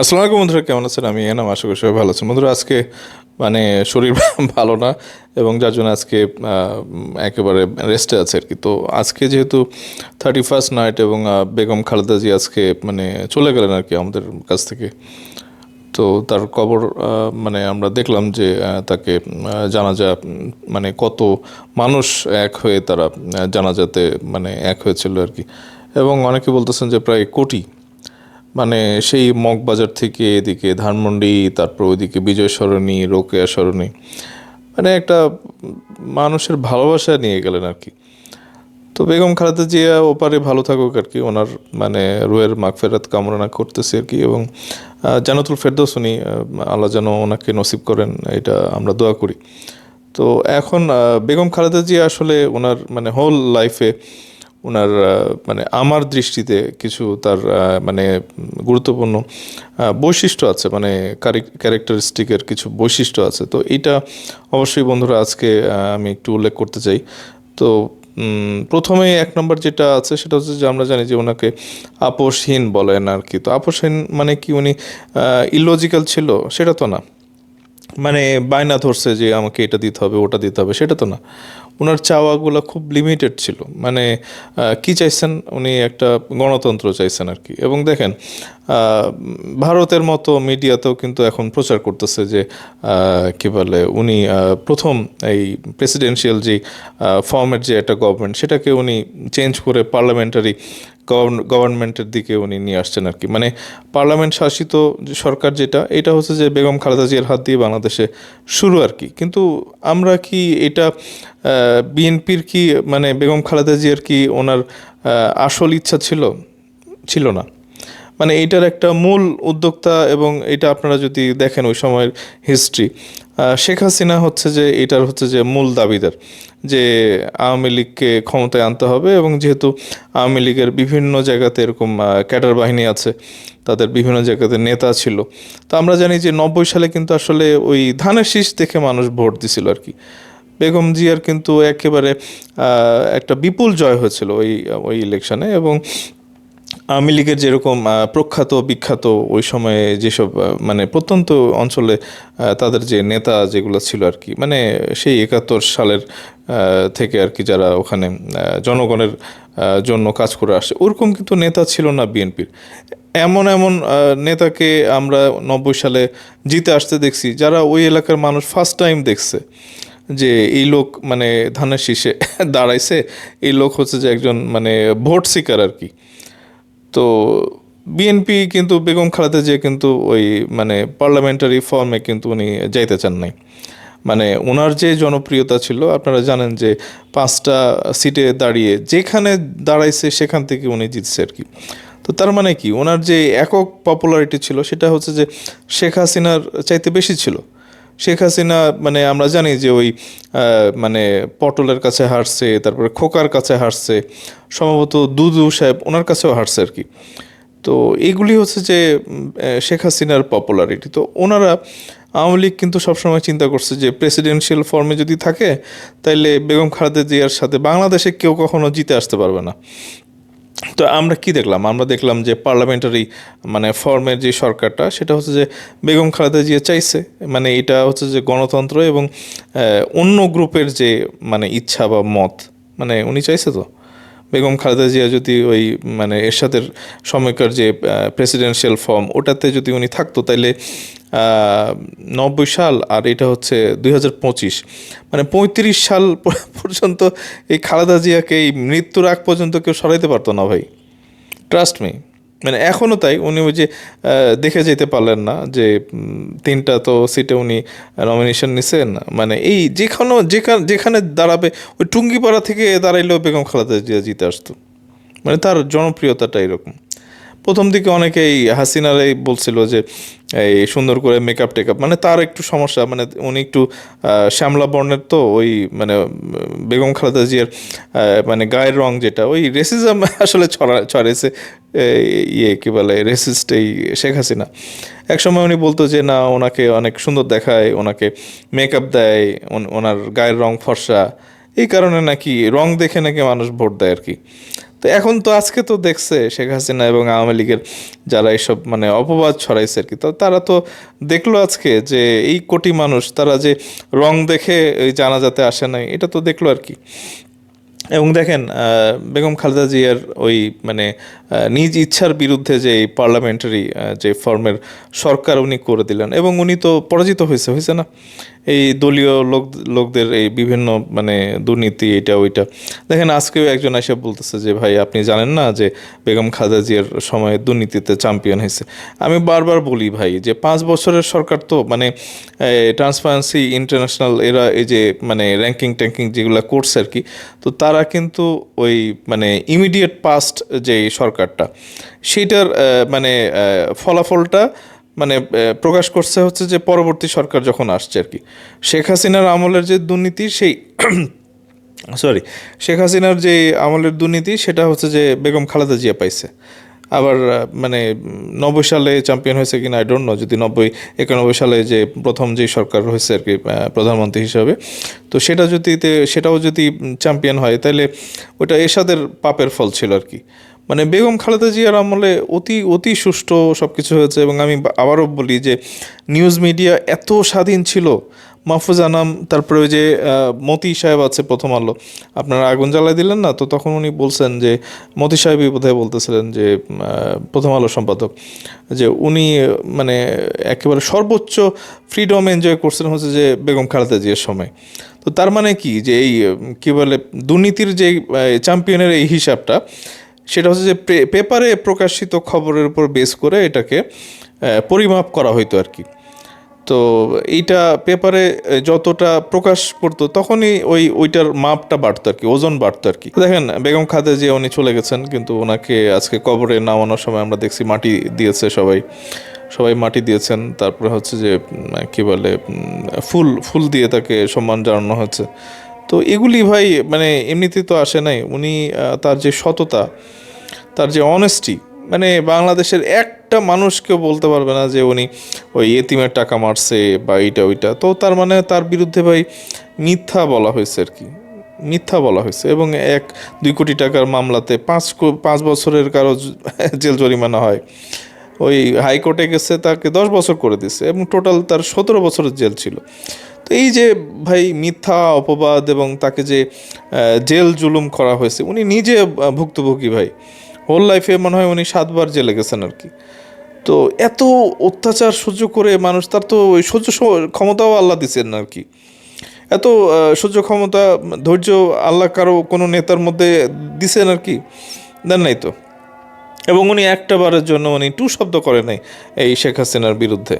আসসালামু আলাইকুম বন্ধুরা, কেমন আছেন? আমি এনাম, আশা করি সবাই ভালো আছেন। বন্ধুরা, আজকে মানে শরীর ভালো না এবং যার জন্য আজকে একেবারে রেস্টে আছে আর কি। তো আজকে যেহেতু থার্টি ফার্স্ট নাইট এবং বেগম খালেদা জি আজকে মানে চলে গেলেন আর কি আমাদের কাছ থেকে। তো তার কবর মানে আমরা দেখলাম যে তাকে জানাজা মানে কত মানুষ এক হয়ে তারা জানাজাতে মানে এক হয়েছিল আর কি। এবং অনেকে বলতেছেন যে প্রায় কোটি মানে সেই মগবাজার থেকে এদিকে ধানমন্ডি তারপর ওইদিকে বিজয় সরণি রোকেয়া সরণি মানে একটা মানুষের ভালোবাসা নিয়ে গেলেন আর কি। তো বেগম খালেদা জিয়া ওপারে ভালো থাকুক আর কি ওনার মানে রুয়ের মাগফেরাত কামনা করতেছি আর কি এবং আহ, জান্নাতুল ফেরদৌস উনি আল্লাহ যেন ওনাকে নসিব করেন এটা আমরা দোয়া করি। তো এখন বেগম খালেদা জিয়া আসলে ওনার মানে হোল লাইফে ওনার মানে আমার দৃষ্টিতে কিছু তার মানে গুরুত্বপূর্ণ বৈশিষ্ট্য আছে মানে ক্যারেক্টারিস্টিকের কিছু বৈশিষ্ট্য আছে। তো এটা অবশ্যই বন্ধুরা আজকে আমি একটু উল্লেখ করতে চাই। তো প্রথমে এক নম্বর যেটা আছে সেটা হচ্ছে যে আমরা জানি যে ওনাকে আপোষহীন বলেন আর কি। তো আপোষহীন মানে কি উনি ইলজিক্যাল ছিল? সেটা তো না। মানে বায়না ধরছে যে আমাকে এটা দিতে হবে, ওটা দিতে হবে, সেটা তো না। ওনার চাওয়াগুলো খুব লিমিটেড ছিল। মানে কি চাইছেন? উনি একটা গণতন্ত্র চাইছেন আর কি। এবং দেখেন ভারতের মতো মিডিয়াতেও কিন্তু এখন প্রচার করতেছে যে কি বলে, উনি প্রথম এই প্রেসিডেন্সিয়াল যে ফর্মের যে একটা গভর্নমেন্ট সেটাকে উনি চেঞ্জ করে পার্লামেন্টারি গভর্নমেন্টের দিকে উনি নিয়ে আসছেন আর কি। মানে পার্লামেন্ট শাসিত যে সরকার যেটা, এটা হচ্ছে যে বেগম খালেদা জিয়ার হাত দিয়ে বাংলাদেশে শুরু আর কি। কিন্তু আমরা কি এটা বিএনপির কি মানে বেগম খালেদা জিয়ার কি ওনার আসল ইচ্ছা ছিল? ছিল না। মানে এটার একটা মূল উদ্যোক্তা এবং এটা আপনারা যদি দেখেন ওই সময়ের হিস্ট্রি শেখ হাসিনা হচ্ছে যে, এটার হচ্ছে যে মূল দাবিদার, যে আওয়ামী লীগকে ক্ষমতায় আনতে হবে এবং যেহেতু আওয়ামী লীগের বিভিন্ন জায়গাতে এরকম ক্যাডার বাহিনী আছে, তাদের বিভিন্ন জায়গাতে নেতা ছিল। তো আমরা জানি যে নব্বই সালে কিন্তু আসলে ওই ধানের শীষ দেখে মানুষ ভোট দিছিল আর কি। বেগম জিয়ার কিন্তু একেবারে একটা বিপুল জয় হয়েছিল ওই ওই ইলেকশনে এবং আওয়ামী লীগের যেরকম প্রখ্যাত, বিখ্যাত ওই সময়ে যেসব মানে প্রত্যন্ত অঞ্চলে তাদের যে নেতা যেগুলো ছিল আর কি মানে সেই একাত্তর সালের থেকে আর কি যারা ওখানে জনগণের জন্য কাজ করে আসছে, ওরকম কিন্তু নেতা ছিল না বিএনপির। এমন এমন নেতাকে আমরা নব্বই সালে জিতে আসতে দেখছি, যারা ওই এলাকার মানুষ ফার্স্ট টাইম দেখছে, যে এই লোক মানে ধানের শীষে দাঁড়াইছে, এই লোক হচ্ছে যে একজন মানে ভোট সিকার আর কি। তো বিএনপি কিন্তু, বেগম খালেদা জিয়া কিন্তু ওই মানে পার্লামেন্টারি ফর্মে কিন্তু উনি যাইতে চান নাই। মানে ওনার যে জনপ্রিয়তা ছিল, আপনারা জানেন যে পাঁচটা সিটে দাঁড়িয়ে যেখানে দাঁড়াইছে সেখান থেকে উনি জিতছে আর কি। তো তার মানে কি ওনার যে একক পপুলারিটি ছিল সেটা হচ্ছে যে শেখ হাসিনার চাইতে বেশি ছিল। শেখ হাসিনা মানে আমরা জানি যে ওই মানে পটলের কাছে হারছে, তারপরে খোকার কাছে হারছে, সম্ভবত দুদু সাহেব ওনার কাছেও হারছে আর কি। তো এইগুলি হচ্ছে যে শেখ হাসিনার পপুলারিটি তো ওনারা আওয়ামী লীগ কিন্তু সবসময় চিন্তা করছে যে প্রেসিডেন্সিয়াল ফর্মে যদি থাকে, তাইলে বেগম খালেদা জিয়ার সাথে বাংলাদেশে কেউ কখনো জিতে আসতে পারবে না। তো আমরা কি দেখলাম? আমরা দেখলাম যে পার্লামেন্টারি মানে ফর্মের যে সরকারটা, সেটা হচ্ছে যে বেগম খালেদা জিয়া চাইছে। মানে এটা হচ্ছে যে গণতন্ত্র এবং অন্য গ্রুপের যে মানে ইচ্ছা বা মত মানে উনি চাইছে তো? বেগম খালেদা জিয়া যদি ওই মানে এরশাদের সময়কার যে প্রেসিডেন্সিয়াল ফর্ম ওটাতে যদি উনি থাকতো, তাইলে নব্বই সাল আর এটা হচ্ছে দুই হাজার পঁচিশ। মানে পঁয়ত্রিশ সাল পর্যন্ত এই খালেদা জিয়াকে এই মৃত্যুর আগ পর্যন্ত কেউ সরাইতে পারতো না ভাই। ট্রাস্ট মি মানে এখনও তাই উনি ওই যে দেখে যেতে পারলেন না যে তিনটা তো সিটে উনি নমিনেশন নিছেন। মানে এই যেখানে যেখানে যেখানে দাঁড়াবে, ওই টুঙ্গিপাড়া থেকে দাঁড়াইলেও বেগম খালেদা জিয়া জিতে আসতো। মানে তার জনপ্রিয়তাটা এরকম। প্রথম দিকে অনেকেই হাসিনারাই বলছিল যে, এই সুন্দর করে মেকআপ টেকআপ। মানে তার একটু সমস্যা মানে উনি একটু শ্যামলা বর্ণের তো ওই মানে বেগম খালেদা জিয়ার মানে গায়ের রং যেটা, ওই রেসিজম আসলে ছড়া, ছড়াইছে ইয়ে কী বলে রেসিস্ট এই শেখ হাসিনা। একসময় উনি বলতো যে, না, ওনাকে অনেক সুন্দর দেখায়, ওনাকে মেকআপ দেয় ওনার গায়ের রং ফর্সা। এই কারণে নাকি রং দেখে নাকি মানুষ ভোট দেয় আর কি। তো এখন তো আজকে তো দেখছে শেখ হাসিনা এবং আওয়ামী লীগের যারা এইসব মানে অপবাদ ছড়াইছে আর কি। তো তারা তো দেখল আজকে যে এই কোটি মানুষ, তারা যে রং দেখে এই জানাজাতে আসে নাই, এটা তো দেখল আর কি। এবং দেখেন বেগম খালেদা জিয়ার ওই মানে নিজ ইচ্ছার বিরুদ্ধে যে এই পার্লামেন্টারি যে ফর্মের সরকার উনি করে দিলেন, এবং উনি তো পরাজিত হয়েছে হয়েছে না? এই দলীয় লোক, লোকদের এই বিভিন্ন মানে দুর্নীতি, এটা, ওইটা। দেখেন, আজকেও একজন এসে বলতেছে যে, ভাই, আপনি জানেন না যে বেগম খালেদা জিয়ার সময় দুর্নীতিতে চ্যাম্পিয়ন হয়েছে? আমি বারবার বলি, ভাই, যে পাঁচ বছরের সরকার তো মানে ট্রান্সপারেন্সি ইন্টারন্যাশনাল এরা এই যে মানে র্যাঙ্কিং ট্যাঙ্কিং যেগুলো করছে আর কি, তো তারা কিন্তু ওই মানে ইমিডিয়েট পাস্ট যে সরকারটা সেইটার মানে ফলাফলটা মানে প্রকাশ করছে হচ্ছে যে পরবর্তী সরকার যখন আসছে আর কি। শেখ হাসিনার আমলের যে দুর্নীতি, সেই সরি শেখ হাসিনার যে আমলের দুর্নীতি, সেটা হচ্ছে যে বেগম খালেদা জিয়া পাইছে। আবার মানে নব্বই সালে চ্যাম্পিয়ন হয়েছে কিনা আই ডোন্ট নো যদি নব্বই, একানব্বই সালে যে প্রথম যে সরকার হয়েছে আর কি প্রধানমন্ত্রী হিসাবে। তো সেটা যদি সেটাও যদি চ্যাম্পিয়ন হয় তাহলে ওটা এরশাদের পাপের ফল ছিল আর কি। মানে বেগম খালেদা জিয়ার আমলে অতি অতি সুষ্ঠু সব কিছু হয়েছে এবং আমি আবারও বলি যে নিউজ মিডিয়া এত স্বাধীন ছিল। মাহফুজ আনাম, তারপরে ওই যে মতি সাহেব আছে প্রথম আলো, আপনারা আগুন জ্বালাই দিলেন না? তো তখন উনি বলছেন যে, মতি সাহেবই বোধহয় বলতেছিলেন যে প্রথম আলো সম্পাদক, যে উনি মানে একেবারে সর্বোচ্চ ফ্রিডম এনজয় করছেন হচ্ছে যে বেগম খালেদা জিয়ার সময়। তো তার মানে কি? যে এই, কি বলে, দুর্নীতির যে চ্যাম্পিয়নের এই হিসাবটা সেটা হচ্ছে যে পেপারে প্রকাশিত খবরের উপর বেস করে এটাকে পরিমাপ করা হইতো আর কি। তো এইটা পেপারে যতটা প্রকাশ করতো তখনই ওই, ওইটার মাপটা বাড়তো আর কি, ওজন বাড়তো আর কি। দেখেন, বেগম খাদে যে উনি চলে গেছেন, কিন্তু ওনাকে আজকে কবরে নামানোর সময় আমরা দেখছি মাটি দিয়েছে সবাই। সবাই মাটি দিয়েছেন, তারপরে হচ্ছে যে কি বলে ফুল ফুল দিয়ে তাকে সম্মান জানানো হচ্ছে। তো এগুলি ভাই মানে এমনিতে তো আসে নাই। উনি তার যে সততা, তার যে অনেস্টি মানে বাংলাদেশের একটা মানুষকেও বলতে পারবে না যে উনি ওই এতিমের টাকা মারছে বা এইটা ওইটা। তো তার মানে তার বিরুদ্ধে ভাই মিথ্যা বলা হয়েছে আর কি। মিথ্যা বলা হয়েছে এবং এক, দুই কোটি টাকার মামলাতে পাঁচ পাঁচ বছরের কারও জেল জরিমানা হয়। ওই হাইকোর্টে গেছে, তাকে দশ বছর করে দিছে এবং টোটাল তার সতেরো বছরের জেল ছিল। তো এই যে ভাই মিথ্যা, অপবাদ এবং তাকে যে জেল জুলুম করা হয়েছে, উনি নিজে ভুক্তভোগী ভাই। হোল লাইফে মনে হয় উনি সাতবার জেলে গেছেন আর কি। তো এত অত্যাচার সহ্য করে মানুষ, তার তো ওই সহ্য ক্ষমতাও আল্লাহ দিচ্ছেন আর কি। এত সহ্য ক্ষমতা, ধৈর্য আল্লাহ কারও কোনো নেতার মধ্যে দিছেন আর কি, দেন নাই তো। এবং উনি একটা বারের জন্য উনি টু শব্দ করে নাই এই শেখ হাসিনার বিরুদ্ধে।